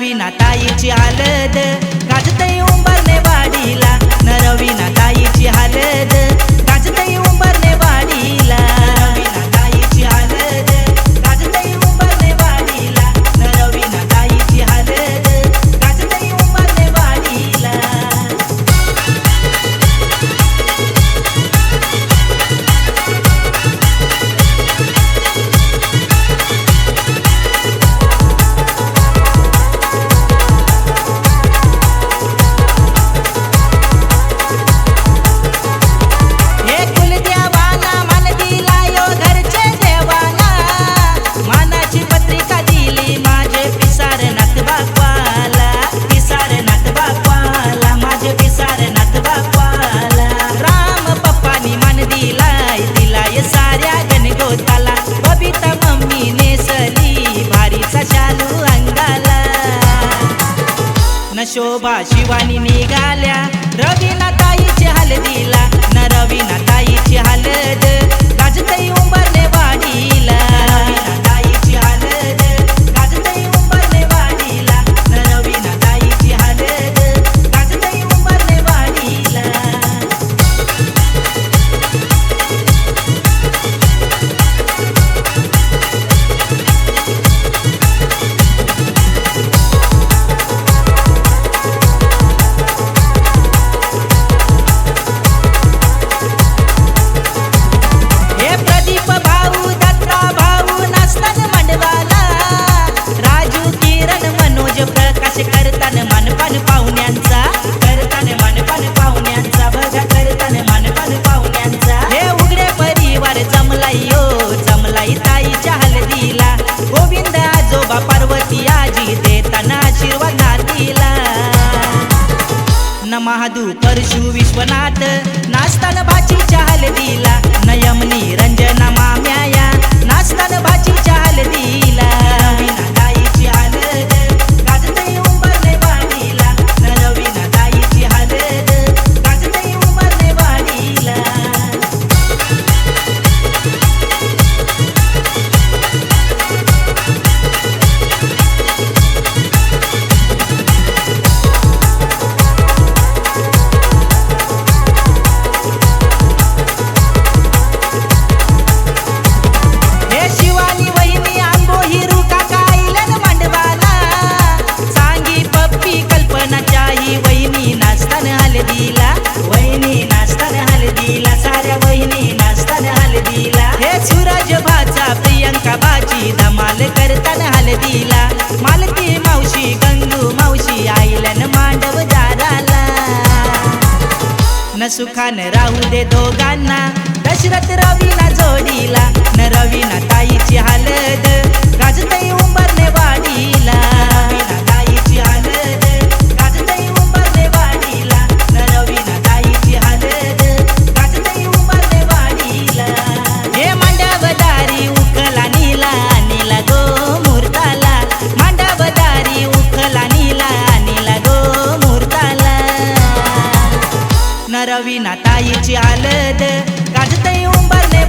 विना ताईची आलद शोभा शिवानी निघाल्या. रवीना ताईची हलदीला न रवीना ताईची हलद महादू परशु विश्वनाथ नाचताना भाचीच्या दिला नयमनी निरंजन सुखान राहू दे दो गाना। रवी नाताईची आलद. गाजतय उंबरने